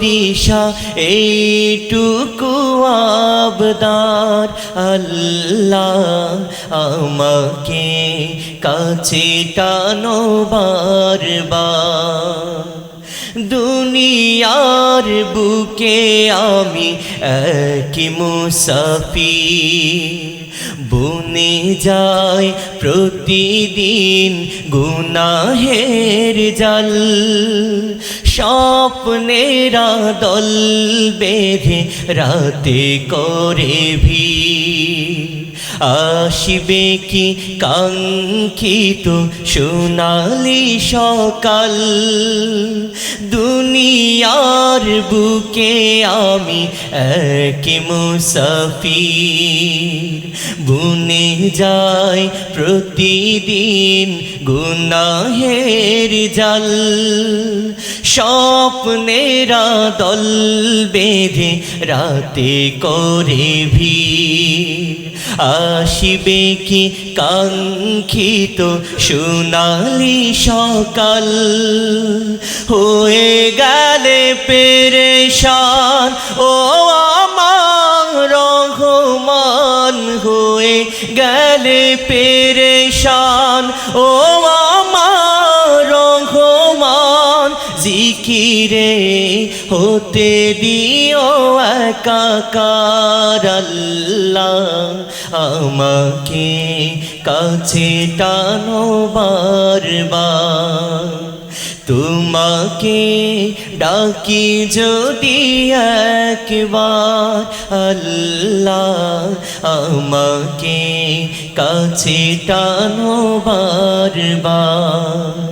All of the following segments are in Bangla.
দিশা এইটুকু আবদার। আল্লাহ আমাকে কাছে টানো দুনিয়ার বুকে আমি এক মুসাফি বনে যায় প্রতিদিন গুনাহের জাল। স্বপ্নেরা দল বেঁধে রাতে করে ভিড়। আসিবে কি কাঙ্ক্ষিত সোনালি সকাল? দুনিয়ার বুকে আমি এক মুসাফির। বুনে যায় প্রতিদিন গুনাহের জাল। স্বপ্নেরা দল বেঁধে রাতে করে ভিড়। আসিবে কি কাঙ্ক্ষিত সোনালি সকাল? হয়ে গেলে পেরেশান, ও আমার রহমান, হয়ে গেলে পেরেশান, ও আমার রহমান। জিকিরে হতে দিও আল্লাহ। আমাকে কাছে টানো বারবার। তোমাকে ডাকি যদি একবার আল্লাহ। আমাকে কাছে টানো বারবার।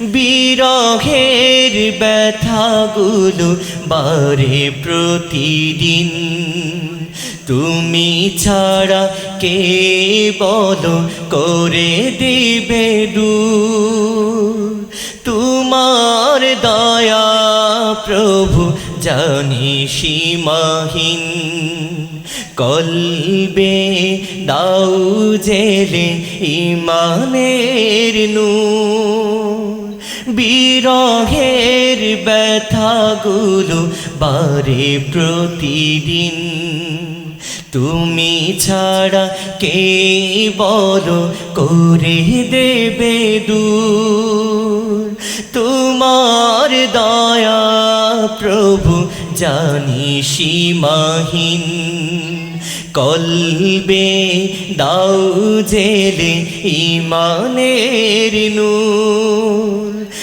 বিরহের ব্যথাগুলো বারে প্রতিদিন। তুমি ছাড়া কে বলো করে দিবে দু তোমার দয়া প্রভু জানি সীমাহীন। কলবে দাউ জেলে ইমানের নূর। বিরহের ব্যথাগুলো বারে প্রতিদিন। তুমি ছাড়া কে বলো, করে দেবে দূর। তোমার দয়া প্রভু জানি সীমাহীন। কলবে দাউ জেলে ইমানের নূর।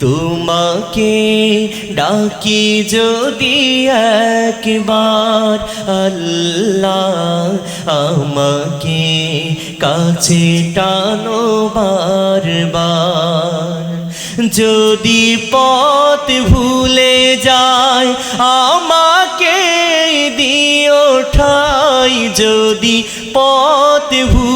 তোমাকে ডাকি যদি একবার, আল্লাহ আমাকে কাছে টানো বারবার। যদি পথ ভুলে যায়, আমাকে দিও ঠাই। যদি পথ ভুলে